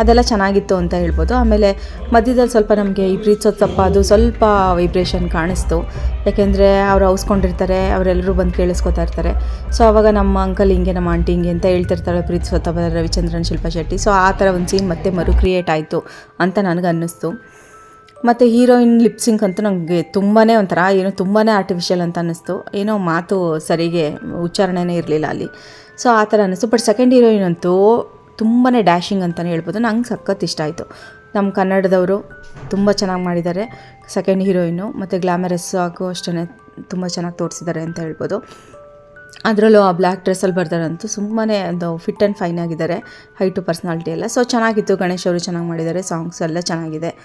ಅದೆಲ್ಲ ಚೆನ್ನಾಗಿತ್ತು ಅಂತ ಹೇಳ್ಬೋದು. ಆಮೇಲೆ ಮಧ್ಯದಲ್ಲಿ ಸ್ವಲ್ಪ ನಮಗೆ ಈ ಪ್ರೀತ್ಸೋತ್ತಪ್ಪ ಅದು ಸ್ವಲ್ಪ ವೈಬ್ರೇಷನ್ ಕಾಣಿಸ್ತು. ಯಾಕೆಂದರೆ ಅವ್ರು ಹೌಸ್ಕೊಂಡಿರ್ತಾರೆ ಅವರೆಲ್ಲರೂ ಬಂದು ಕೇಳಿಸ್ಕೊತಾ ಇರ್ತಾರೆ. ಸೊ ಆವಾಗ ನಮ್ಮ ಅಂಕಲ್ ಹಿಂಗೆ, ನಮ್ಮ ಆಂಟಿ ಹಿಂಗೆ ಅಂತ ಹೇಳ್ತಿರ್ತಾಳೆ ಪ್ರೀತ್ಸೋತ್ತಪ್ಪ ರವಿಚಂದ್ರನ್, ಶಿಲ್ಪಾ ಶೆಟ್ಟಿ. ಸೊ ಆ ಥರ ಒಂದು ಸೀನ್ ಮತ್ತೆ ಮರು ಕ್ರಿಯೇಟ್ ಆಯಿತು ಅಂತ ನನಗೆ ಅನ್ನಿಸ್ತು ಮತ್ತು ಹೀರೋಯಿನ್ ಲಿಪ್ಸಿಂಕ್ ಅಂತೂ ನನಗೆ ತುಂಬಾ ಒಂಥರ, ಏನೋ ತುಂಬಾ ಆರ್ಟಿಫಿಷಿಯಲ್ ಅಂತ ಅನ್ನಿಸ್ತು. ಏನೋ ಮಾತು ಸರಿಗೆ ಉಚ್ಚಾರಣೆನೇ ಇರಲಿಲ್ಲ ಅಲ್ಲಿ. ಸೊ ಆ ಥರ ಅನ್ನಿಸ್ತು. ಬಟ್ ಸೆಕೆಂಡ್ ಹೀರೋಯಿನ್ ಅಂತೂ ತುಂಬಾ ಡ್ಯಾಶಿಂಗ್ ಅಂತಲೇ ಹೇಳ್ಬೋದು. ನಂಗೆ ಸಖತ್ ಇಷ್ಟ ಆಯಿತು. ನಮ್ಮ ಕನ್ನಡದವರು ತುಂಬ ಚೆನ್ನಾಗಿ ಮಾಡಿದ್ದಾರೆ. ಸೆಕೆಂಡ್ ಹೀರೋಯಿನು ಮತ್ತು ಗ್ಲಾಮರಸ್ ಆಗು ಅಷ್ಟೇ ತುಂಬ ಚೆನ್ನಾಗಿ ತೋರಿಸಿದ್ದಾರೆ ಅಂತ ಹೇಳ್ಬೋದು. ಅದರಲ್ಲೂ ಆ ಬ್ಲ್ಯಾಕ್ ಡ್ರೆಸ್ಸಲ್ಲಿ ಬರ್ತಾರಂತೂ ಸುಮ್ಮನೆ ಒಂದು ಫಿಟ್ ಆ್ಯಂಡ್ ಫೈನ್ ಆಗಿದ್ದಾರೆ. ಹೈಟು ಪರ್ಸ್ನಾಲಿಟಿ ಎಲ್ಲ. ಸೊ ಚೆನ್ನಾಗಿತ್ತು. ಗಣೇಶ್ ಅವರು ಚೆನ್ನಾಗಿ ಮಾಡಿದ್ದಾರೆ. ಸಾಂಗ್ಸ್ ಎಲ್ಲ ಚೆನ್ನಾಗಿದೆ.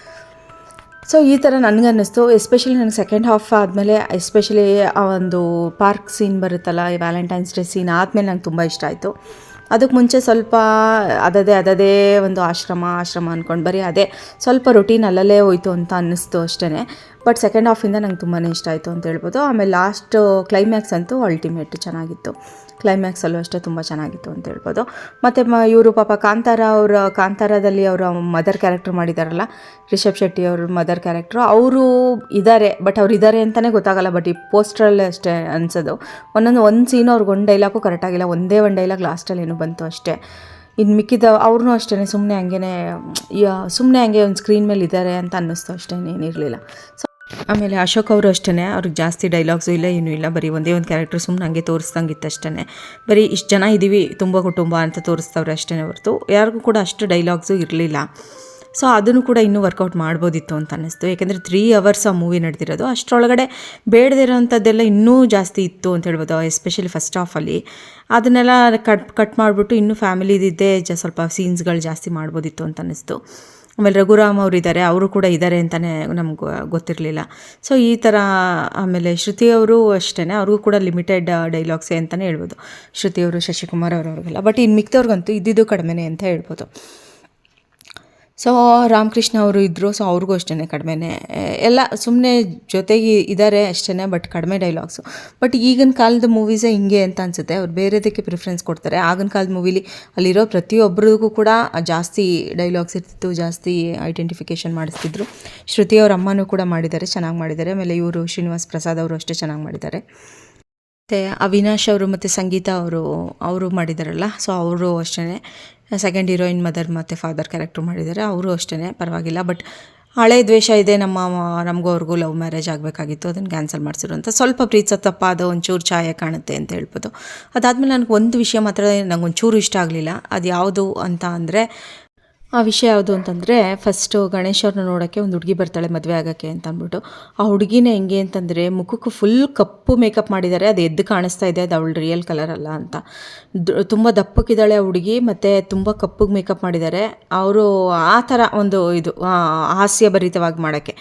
ಸೊ ಈ ಥರ ನನಗನ್ನಿಸ್ತು ಎಸ್ಪೆಷಲಿ ನನಗೆ ಸೆಕೆಂಡ್ ಹಾಫ್ ಆದಮೇಲೆ ಎಸ್ಪೆಷಲಿ ಆ ಒಂದು ಪಾರ್ಕ್ ಸೀನ್ ಬರುತ್ತಲ್ಲ, ಈ ವ್ಯಾಲೆಂಟೈನ್ಸ್ ಡೇ ಸೀನ್ ಆದಮೇಲೆ ನಂಗೆ ತುಂಬ ಇಷ್ಟ ಆಯಿತು. ಅದಕ್ಕೆ ಮುಂಚೆ ಸ್ವಲ್ಪ ಅದದೇ ಅದದೇ ಒಂದು ಆಶ್ರಮ ಆಶ್ರಮ ಅಂದ್ಕೊಂಡು ಬರೀ ಅದೇ ಸ್ವಲ್ಪ ರೊಟೀನ್ ಅಲ್ಲಲ್ಲೇ ಹೋಯ್ತು ಅಂತ ಅನ್ನಿಸ್ತು ಅಷ್ಟೇ ಬಟ್ ಸೆಕೆಂಡ್ ಹಾಫಿಂದ ನಂಗೆ ತುಂಬಾ ಇಷ್ಟ ಆಯಿತು ಅಂತ ಹೇಳ್ಬೋದು. ಆಮೇಲೆ ಲಾಸ್ಟ್ ಕ್ಲೈಮ್ಯಾಕ್ಸ್ ಅಂತೂ ಅಲ್ಟಿಮೇಟ್ ಚೆನ್ನಾಗಿತ್ತು. ಕ್ಲೈಮ್ಯಾಕ್ಸಲ್ಲೂ ಅಷ್ಟೇ ತುಂಬ ಚೆನ್ನಾಗಿತ್ತು ಅಂತ ಹೇಳ್ಬೋದು. ಮತ್ತು ಮ, ಇವರು ಪಾಪ ಕಾಂತಾರ ಅವರ, ಕಾಂತಾರದಲ್ಲಿ ಅವರ ಮದರ್ ಕ್ಯಾರೆಕ್ಟರ್ ಮಾಡಿದಾರಲ್ಲ, ರಿಷಬ್ ಶೆಟ್ಟಿ ಅವ್ರ ಮದರ್ ಕ್ಯಾರೆಕ್ಟ್ರು ಅವರು ಇದ್ದಾರೆ ಬಟ್ ಅವ್ರು ಇದ್ದಾರೆ ಅಂತಲೇ ಗೊತ್ತಾಗಲ್ಲ ಬಟ್ ಈ ಪೋಸ್ಟ್ರಲ್ಲೇ ಅಷ್ಟೇ ಅನ್ಸೋದು. ಒಂದೊಂದು ಒಂದು ಸೀನು ಅವ್ರಿಗೆ ಒಂದು ಡೈಲಾಗು ಕರೆಕ್ಟಾಗಿಲ್ಲ ಒಂದೇ ಒಂದು ಡೈಲಾಗ್ ಲಾಸ್ಟಲ್ಲಿ ಏನೋ ಬಂತು ಅಷ್ಟೇ. ಇನ್ನು ಮಿಕ್ಕಿದ ಅವ್ರನ್ನೂ ಅಷ್ಟೇ ಸುಮ್ಮನೆ ಹಂಗೇ ಸುಮ್ಮನೆ ಹಂಗೆ ಒಂದು ಸ್ಕ್ರೀನ್ ಮೇಲೆ ಇದ್ದಾರೆ ಅಂತ ಅನ್ನಿಸ್ತು ಅಷ್ಟೇ ಏನಿರಲಿಲ್ಲ. ಸೊ ಆಮೇಲೆ ಅಶೋಕ್ ಅವರು ಅಷ್ಟೇ ಅವ್ರಿಗೆ ಜಾಸ್ತಿ ಡೈಲಾಗ್ಸು ಇಲ್ಲ, ಏನೂ ಇಲ್ಲ, ಬರೀ ಒಂದೇ ಒಂದು ಕ್ಯಾರೆಕ್ಟರ್ ಸುಮ್ಮನೆ ಹಂಗೆ ತೋರಿಸ್ದಂಗಿತ್ತು ಅಷ್ಟೇ ಬರೀ ಇಷ್ಟು ಜನ ಇದ್ದೀವಿ ತುಂಬ ಕುಟುಂಬ ಅಂತ ತೋರಿಸ್ತವ್ರೆ ಅಷ್ಟೇ ಹೊರತು, ಯಾರಿಗೂ ಕೂಡ ಅಷ್ಟು ಡೈಲಾಗ್ಸು ಇರಲಿಲ್ಲ. ಸೊ ಅದನ್ನು ಕೂಡ ಇನ್ನೂ ವರ್ಕೌಟ್ ಮಾಡ್ಬೋದಿತ್ತು ಅಂತ ಅನ್ನಿಸ್ತು. ಯಾಕೆಂದರೆ ತ್ರೀ ಅವರ್ಸ್ ಆ ಮೂವಿ ನಡೆದಿರೋದು. ಅಷ್ಟರೊಳಗಡೆ ಬೇಡದಿರೋಂಥದ್ದೆಲ್ಲ ಇನ್ನೂ ಜಾಸ್ತಿ ಇತ್ತು ಅಂತ ಹೇಳ್ಬೋದು ಎಸ್ಪೆಷಲಿ ಫಸ್ಟ್ ಹಾಫಲ್ಲಿ ಅದನ್ನೆಲ್ಲ ಕಟ್ ಕಟ್ ಮಾಡಿಬಿಟ್ಟು ಇನ್ನೂ ಫ್ಯಾಮಿಲಿದಿದ್ದೇ ಜ, ಸ್ವಲ್ಪ ಸೀನ್ಸ್ಗಳು ಜಾಸ್ತಿ ಮಾಡ್ಬೋದಿತ್ತು ಅಂತ ಅನ್ನಿಸ್ತು. ಆಮೇಲೆ ರಘುರಾಮ್ ಅವರು ಇದ್ದಾರೆ ಅವರು ಕೂಡ ಇದ್ದಾರೆ ಅಂತಲೇ ನಮ್ಗೆ ಗೊತ್ತಿರಲಿಲ್ಲ. ಸೊ ಈ ಥರ ಆಮೇಲೆ ಶ್ರುತಿ ಅವರು ಅಷ್ಟೇ ಅವ್ರಿಗೂ ಕೂಡ ಲಿಮಿಟೆಡ್ ಡೈಲಾಗ್ಸೇ ಅಂತಲೇ ಹೇಳ್ಬೋದು. ಶ್ರುತಿ ಅವರು, ಶಶಿಕುಮಾರ್ ಅವರವ್ರಿಗೆಲ್ಲ. ಬಟ್ ಇನ್ನು ಮಿಕ್ದವ್ರಿಗಂತೂ ಇದ್ದಿದ್ದು ಕಡಿಮೆನೇ ಅಂತ ಹೇಳ್ಬೋದು. ಸೊ ರಾಮಕೃಷ್ಣ ಅವರು ಇದ್ದರು ಸೊ ಅವ್ರಿಗೂ ಅಷ್ಟೇ ಕಡಿಮೆನೇ. ಎಲ್ಲ ಸುಮ್ಮನೆ ಜೊತೆಗೆ ಇದ್ದಾರೆ ಅಷ್ಟೇ ಬಟ್ ಕಡಿಮೆ ಡೈಲಾಗ್ಸು ಬಟ್ ಈಗಿನ ಕಾಲದ ಮೂವೀಸೇ ಹಿಂಗೆ ಅಂತ ಅನಿಸುತ್ತೆ. ಅವ್ರು ಬೇರೆದಕ್ಕೆ ಪ್ರಿಫರೆನ್ಸ್ ಕೊಡ್ತಾರೆ. ಆಗಿನ ಕಾಲದ ಮೂವಿಲಿ ಅಲ್ಲಿರೋ ಪ್ರತಿಯೊಬ್ಬರಿಗೂ ಕೂಡ ಜಾಸ್ತಿ ಡೈಲಾಗ್ಸ್ ಇರ್ತಿತ್ತು, ಜಾಸ್ತಿ ಐಡೆಂಟಿಫಿಕೇಷನ್ ಮಾಡಿಸ್ತಿದ್ರು. ಶ್ರುತಿ ಅವ್ರ ಅಮ್ಮನೂ ಕೂಡ ಮಾಡಿದ್ದಾರೆ, ಚೆನ್ನಾಗಿ ಮಾಡಿದ್ದಾರೆ. ಆಮೇಲೆ ಇವರು ಶ್ರೀನಿವಾಸ್ ಪ್ರಸಾದ್ ಅವರು ಅಷ್ಟೇ ಚೆನ್ನಾಗಿ ಮಾಡಿದ್ದಾರೆ. ಮತ್ತು ಅವಿನಾಶ್ ಅವರು ಮತ್ತು ಸಂಗೀತ ಅವರು ಅವರು ಮಾಡಿದಾರಲ್ಲ ಸೊ ಅವರು ಅಷ್ಟೇ ಸೆಕೆಂಡ್ ಹೀರೋಯಿನ್ ಮದರ್ ಮತ್ತು ಫಾದರ್ ಕ್ಯಾರೆಕ್ಟ್ರ್ ಮಾಡಿದ್ದಾರೆ. ಅವರು ಅಷ್ಟೇ ಪರವಾಗಿಲ್ಲ. ಬಟ್ ಹಳೆ ದ್ವೇಷ ಇದೆ, ನಮ್ಮ ನಮಗೂ ಅವ್ರಿಗೂ ಲವ್ ಮ್ಯಾರೇಜ್ ಆಗಬೇಕಾಗಿತ್ತು. ಅದನ್ನು ಕ್ಯಾನ್ಸಲ್ ಮಾಡಿಸಿರು ಅಂತ ಸ್ವಲ್ಪ ಪ್ರೀತಿಸತ್ತಪ್ಪ ಅದು ಒಂಚೂರು ಛಾಯೆ ಕಾಣುತ್ತೆ ಅಂತ ಹೇಳ್ಬೋದು. ಅದಾದಮೇಲೆ ನನಗೆ ಒಂದು ವಿಷಯ ಮಾತ್ರ ನಂಗೆ ಒಂಚೂರು ಇಷ್ಟ ಆಗಲಿಲ್ಲ. ಅದು ಯಾವುದು ಅಂತ ಅಂದರೆ ಆ ವಿಷಯ ಯಾವುದು ಅಂತಂದರೆ ಫಸ್ಟು ಗಣೇಶವ್ರನ್ನ ನೋಡೋಕ್ಕೆ ಒಂದು ಹುಡುಗಿ ಬರ್ತಾಳೆ ಮದುವೆ ಆಗೋಕ್ಕೆ ಅಂತ ಅಂದ್ಬಿಟ್ಟು. ಆ ಹುಡುಗಿನ ಹೆಂಗೆ ಅಂತಂದರೆ, ಮುಖಕ್ಕೆ ಫುಲ್ ಕಪ್ಪು ಮೇಕಪ್ ಮಾಡಿದ್ದಾರೆ ಅದು ಎದ್ದು ಕಾಣಿಸ್ತಾ ಇದೆ, ಅದು ಅವಳು ರಿಯಲ್ ಕಲರ್ ಅಲ್ಲ ಅಂತ. ತುಂಬ ದಪ್ಪಕ್ಕಿದ್ದಾಳೆ ಆ ಹುಡುಗಿ, ಮತ್ತು ತುಂಬ ಕಪ್ಪಗೆ ಮೇಕಪ್ ಮಾಡಿದ್ದಾರೆ ಅವರು ಆ ಥರ ಒಂದು ಇದು ಹಾಸ್ಯಭರಿತವಾಗಿ ಮಾಡೋಕ್ಕೆ.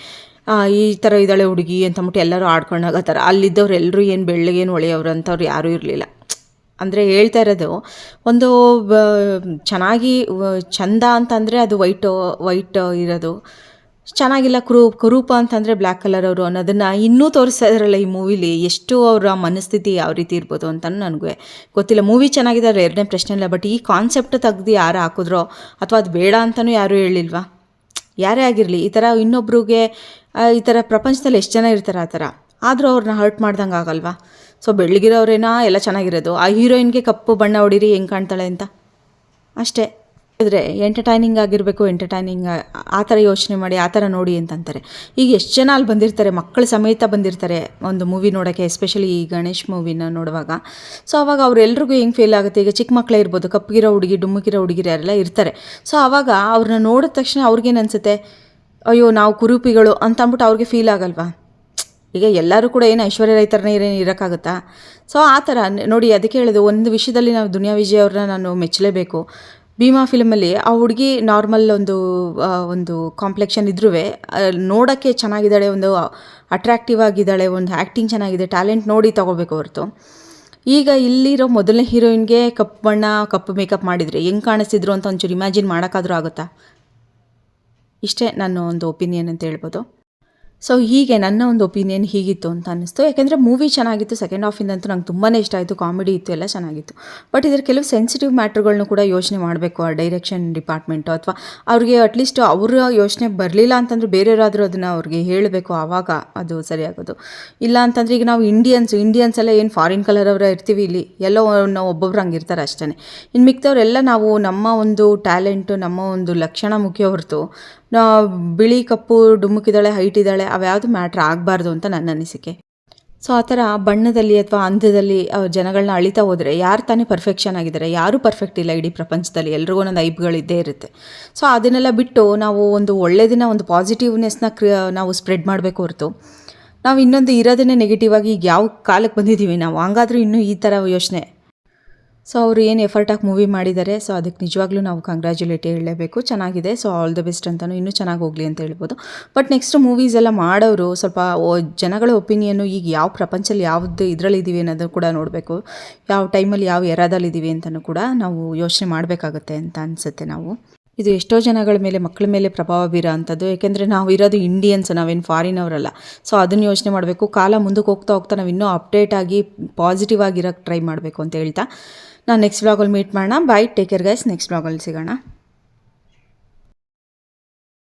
ಈ ಥರ ಇದ್ದಾಳೆ ಹುಡುಗಿ ಅಂತ ಅಂದ್ಬಿಟ್ಟು ಎಲ್ಲರೂ ಆಡ್ಕೊಂಡಾಗ ಥರ. ಅಲ್ಲಿದ್ದವ್ರು ಎಲ್ಲರೂ ಏನು ಬೆಳ್ಳಗೇನು ಹೊಳೆಯವ್ರು ಅಂಥವ್ರು ಯಾರೂ ಇರಲಿಲ್ಲ. ಅಂದರೆ ಹೇಳ್ತಾ ಇರೋದು, ಒಂದು ಚೆನ್ನಾಗಿ ಚಂದ ಅಂತಂದರೆ ಅದು ವೈಟು, ವೈಟ್ ಇರೋದು. ಚೆನ್ನಾಗಿಲ್ಲ, ಕುರು, ಕುರೂಪ ಅಂತಂದರೆ ಬ್ಲ್ಯಾಕ್ ಕಲರ್ ಅವರು ಅನ್ನೋದನ್ನು ಇನ್ನೂ ತೋರಿಸ್ತಾ ಇದ್ರಲ್ಲ ಈ ಮೂವಿಲಿ, ಎಷ್ಟು ಅವರ ಮನಸ್ಥಿತಿ ಯಾವ ರೀತಿ ಇರ್ಬೋದು ಅಂತ ನನಗೆ ಗೊತ್ತಿಲ್ಲ. ಮೂವಿ ಚೆನ್ನಾಗಿದೆ ಎರಡನೇ ಪ್ರಶ್ನೆ ಇಲ್ಲ, ಬಟ್ ಈ ಕಾನ್ಸೆಪ್ಟ್ ತೆಗ್ದು ಯಾರು ಹಾಕಿದ್ರೋ, ಅಥವಾ ಅದು ಬೇಡ ಅಂತಲೂ ಯಾರೂ ಹೇಳಿಲ್ವಾ? ಯಾರೇ ಆಗಿರಲಿ, ಈ ಥರ ಇನ್ನೊಬ್ರಿಗೆ ಈ ಥರ ಪ್ರಪಂಚದಲ್ಲಿ ಎಷ್ಟು ಜನ ಇರ್ತಾರೆ ಆ ಥರ? ಆದರೂ ಅವ್ರನ್ನ ಹರ್ಟ್ ಮಾಡ್ದಂಗೆ ಆಗಲ್ವಾ? ಸೊ ಬೆಳ್ಳಗಿರೋರೇನಾ? ಎಲ್ಲ ಚೆನ್ನಾಗಿರೋದು. ಆ ಹೀರೋಯಿನ್ಗೆ ಕಪ್ಪು ಬಣ್ಣ ಹೊಡಿರಿ, ಹೆಂಗೆ ಕಾಣ್ತಾಳೆ ಅಂತ? ಅಷ್ಟೇ. ಆದರೆ ಎಂಟರ್ಟೈನಿಂಗ್ ಆಗಿರಬೇಕು ಎಂಟರ್ಟೈನಿಂಗ್ ಆ ಥರ ಯೋಚನೆ ಮಾಡಿ, ಆ ಥರ ನೋಡಿ ಅಂತಂತಾರೆ. ಈಗ ಎಷ್ಟು ಜನ ಅಲ್ಲಿ ಬಂದಿರ್ತಾರೆ, ಮಕ್ಕಳ ಸಮೇತ ಬಂದಿರ್ತಾರೆ ಒಂದು ಮೂವಿ ನೋಡೋಕ್ಕೆ ಎಸ್ಪೆಷಲಿ ಈ ಗಣೇಶ್ ಮೂವಿನ ನೋಡುವಾಗ. ಸೊ ಅವಾಗ ಅವರೆಲ್ಲರಿಗೂ ಹೆಂಗೆ ಫೀಲ್ ಆಗುತ್ತೆ? ಈಗ ಚಿಕ್ಕ ಮಕ್ಕಳೇ ಇರ್ಬೋದು, ಕಪ್ಪಗಿರೋ ಹುಡುಗಿ, ಡುಮ್ಮಗಿರೋ ಹುಡುಗಿರ ಎಲ್ಲ ಇರ್ತಾರೆ. ಸೊ ಆವಾಗ ಅವ್ರನ್ನ ನೋಡಿದ ತಕ್ಷಣ ಅವ್ರಿಗೇನು ಅನಿಸುತ್ತೆ? ಅಯ್ಯೋ, ನಾವು ಕುರೂಪಿಗಳು ಅಂತ ಅಂದ್ಬಿಟ್ಟು ಅವ್ರಿಗೆ ಫೀಲ್ ಆಗಲ್ವಾ? ಈಗ ಎಲ್ಲರೂ ಕೂಡ ಏನು ಐಶ್ವರ್ಯ ರೈತರನ್ನ ಏನೇನು ಇರೋಕ್ಕಾಗುತ್ತಾ? ಸೊ ಆ ಥರ ನೋಡಿ ಅದಕ್ಕೆ ಹೇಳೋದು, ಒಂದು ವಿಷಯದಲ್ಲಿ ನಾವು ದುನಿಯಾ ವಿಜಯ್ ಅವ್ರನ್ನ ನಾನು ಮೆಚ್ಚಲೇಬೇಕು. ಭೀಮಾ ಫಿಲಮಲ್ಲಿ ಆ ಹುಡುಗಿ ನಾರ್ಮಲ್ ಒಂದು ಒಂದು ಕಾಂಪ್ಲೆಕ್ಷನ್ ಇದ್ರೂ ನೋಡೋಕ್ಕೆ ಚೆನ್ನಾಗಿದ್ದಾಳೆ, ಒಂದು ಅಟ್ರಾಕ್ಟಿವ್ ಆಗಿದ್ದಾಳೆ, ಒಂದು ಆ್ಯಕ್ಟಿಂಗ್ ಚೆನ್ನಾಗಿದೆ ಟ್ಯಾಲೆಂಟ್ ನೋಡಿ ತೊಗೋಬೇಕು ಹೊರತು. ಈಗ ಇಲ್ಲಿರೋ ಮೊದಲನೇ ಹೀರೋಯಿನ್ಗೆ ಕಪ್ಪು ಬಣ್ಣ ಕಪ್ಪು ಮೇಕಪ್ ಮಾಡಿದರೆ ಹೆಂಗೆ ಕಾಣಿಸ್ತಿದ್ರು ಅಂತ ಒಂಚೂರು ಇಮ್ಯಾಜಿನ್ ಮಾಡೋಕ್ಕಾದರೂ ಆಗುತ್ತಾ? ಇಷ್ಟೇ ನನ್ನ ಒಂದು ಒಪಿನಿಯನ್ ಅಂತ ಹೇಳ್ಬೋದು. ಸೊ ಹೀಗೆ ನನ್ನ ಒಂದು ಒಪಿನಿಯನ್ ಹೀಗಿತ್ತು ಅಂತ ಅನ್ನಿಸ್ತು. ಯಾಕೆಂದರೆ ಮೂವಿ ಚೆನ್ನಾಗಿತ್ತು ಸೆಕೆಂಡ್ ಹಾಫಿಂದಂತೂ ನಂಗೆ ತುಂಬಾ ಇಷ್ಟ ಆಯಿತು ಕಾಮಿಡಿ ಇತ್ತು, ಎಲ್ಲ ಚೆನ್ನಾಗಿತ್ತು. ಬಟ್ ಇದರ ಕೆಲವು ಸೆನ್ಸಿಟಿವ್ ಮ್ಯಾಟ್ರ್ಗಳನ್ನು ಕೂಡ ಯೋಚನೆ ಮಾಡಬೇಕು ಆ ಡೈರೆಕ್ಷನ್ ಡಿಪಾರ್ಟ್ಮೆಂಟು ಅಥವಾ ಅವ್ರಿಗೆ ಅಟ್ಲೀಸ್ಟ್ ಅವರ ಯೋಚನೆ ಬರಲಿಲ್ಲ ಅಂತಂದ್ರೆ ಬೇರೆಯವರಾದರೂ ಅದನ್ನು ಅವ್ರಿಗೆ ಹೇಳಬೇಕು ಆವಾಗ ಅದು ಸರಿಯಾಗೋದು. ಇಲ್ಲ ಅಂತಂದರೆ ಈಗ ನಾವು ಇಂಡಿಯನ್ಸ್ ಇಂಡಿಯನ್ಸ್ ಎಲ್ಲ ಏನು ಫಾರಿನ್ ಕಲರ್ ಅವರ ಇರ್ತೀವಿ ಇಲ್ಲಿ, ಎಲ್ಲೋ ನಾವು ಒಬ್ಬೊಬ್ರು ಹಂಗೆ ಇರ್ತಾರೆ ಅಷ್ಟೇ ಇನ್ನು ಮಿಕ್ದವರೆಲ್ಲ ನಾವು ನಮ್ಮ ಒಂದು ಟ್ಯಾಲೆಂಟು ನಮ್ಮ ಒಂದು ಲಕ್ಷಣ ಮುಖ್ಯ ಹೊರತು ಬಿಳಿ ಕಪ್ಪು ಡುಮ್ಮುಕಿದ್ದಾಳೆ ಹೈಟ್ ಇದ್ದಾಳೆ ಅವ್ಯಾವುದು ಮ್ಯಾಟ್ರ್ ಆಗಬಾರ್ದು ಅಂತ ನನ್ನ ಅನಿಸಿಕೆ. ಸೊ, ಆ ಥರ ಬಣ್ಣದಲ್ಲಿ ಅಥವಾ ಅಂಧದಲ್ಲಿ ಜನಗಳನ್ನ ಅಳಿತಾ ಹೋದರೆ ಯಾರು ತಾನೇ ಪರ್ಫೆಕ್ಷನ್ ಆಗಿದ್ದಾರೆ, ಯಾರೂ ಪರ್ಫೆಕ್ಟ್ ಇಲ್ಲ ಇಡೀ ಪ್ರಪಂಚದಲ್ಲಿ, ಎಲ್ರಿಗೂ ಒಂದೊಂದು ಐಬ್ಗಳಿದ್ದೇ ಇರುತ್ತೆ. ಸೊ, ಅದನ್ನೆಲ್ಲ ಬಿಟ್ಟು ನಾವು ಒಂದು ಒಳ್ಳೆಯದಿನ ಒಂದು ಪಾಸಿಟಿವ್ನೆಸ್ನ ಕ್ರಿಯ, ನಾವು ಸ್ಪ್ರೆಡ್ ಮಾಡಬೇಕು ಹೊರತು, ನಾವು ಇನ್ನೊಂದು ಇರೋದನ್ನೇ ನೆಗೆಟಿವ್ ಆಗಿ ಈಗ ಯಾವ ಕಾಲಕ್ಕೆ ಬಂದಿದ್ದೀವಿ ನಾವು? ಹಂಗಾದ್ರೂ ಇನ್ನೂ ಈ ಥರ ಯೋಚನೆ ಸೊ ಅವರು ಏನು ಎಫರ್ಟ್ ಹಾಕಿ ಮೂವಿ ಮಾಡಿದ್ದಾರೆ ಸೊ ಅದಕ್ಕೆ ನಿಜವಾಗ್ಲೂ ನಾವು ಕಂಗ್ರ್ಯಾಚುಲೇಟ್ ಹೇಳಲೇಬೇಕು. ಚೆನ್ನಾಗಿದೆ ಸೊ ಆಲ್ ದ ಬೆಸ್ಟ್ ಅಂತಲೂ ಇನ್ನೂ ಚೆನ್ನಾಗಿ ಹೋಗಲಿ ಅಂತ ಹೇಳ್ಬೋದು. ಬಟ್ ನೆಕ್ಸ್ಟ್ ಮೂವೀಸ್ ಎಲ್ಲ ಮಾಡೋರು ಸ್ವಲ್ಪ ಜನಗಳ ಒಪಿನಿಯನ್ನು ಈಗ ಯಾವ ಪ್ರಪಂಚದಲ್ಲಿ ಯಾವ್ದು ಇದರಲ್ಲಿದ್ದೀವಿ ಅನ್ನೋದು ಕೂಡ ನೋಡಬೇಕು. ಯಾವ ಟೈಮಲ್ಲಿ ಯಾವ ಎರಾದಲ್ಲಿ ಎರಾದಲ್ಲಿದ್ದೀವಿ ಅಂತಲೂ ಕೂಡ ನಾವು ಯೋಚನೆ ಮಾಡಬೇಕಾಗುತ್ತೆ ಅಂತ ಅನಿಸುತ್ತೆ ನಾವು. ಇದು ಎಷ್ಟೋ ಜನಗಳ ಮೇಲೆ ಮಕ್ಕಳ ಮೇಲೆ ಪ್ರಭಾವ ಬೀರೋ ಅಂಥದ್ದು. ಏಕೆಂದರೆ ನಾವು ಇರೋದು ಇಂಡಿಯನ್ಸ್ ನಾವೇನು ಫಾರಿನ್ ಅವರಲ್ಲ. ಸೊ ಅದನ್ನು ಯೋಚನೆ ಮಾಡಬೇಕು. ಕಾಲ ಮುಂದಕ್ಕೆ ಹೋಗ್ತಾ ಹೋಗ್ತಾ ನಾವು ಇನ್ನೂ ಅಪ್ಡೇಟ್ ಆಗಿ ಪಾಸಿಟಿವ್ ಆಗಿರೋಕ್ಕೆ ಟ್ರೈ ಮಾಡಬೇಕು ಅಂತ ಹೇಳ್ತಾ. ನಾನು ನೆಕ್ಸ್ಟ್ ಬ್ಲಾಗಲ್ಲಿ ಮೀಟ್ ಮಾಡೋಣ. Bye take care guys next ಬ್ಲಾಗಲ್ಲಿ ಸಿಗೋಣ.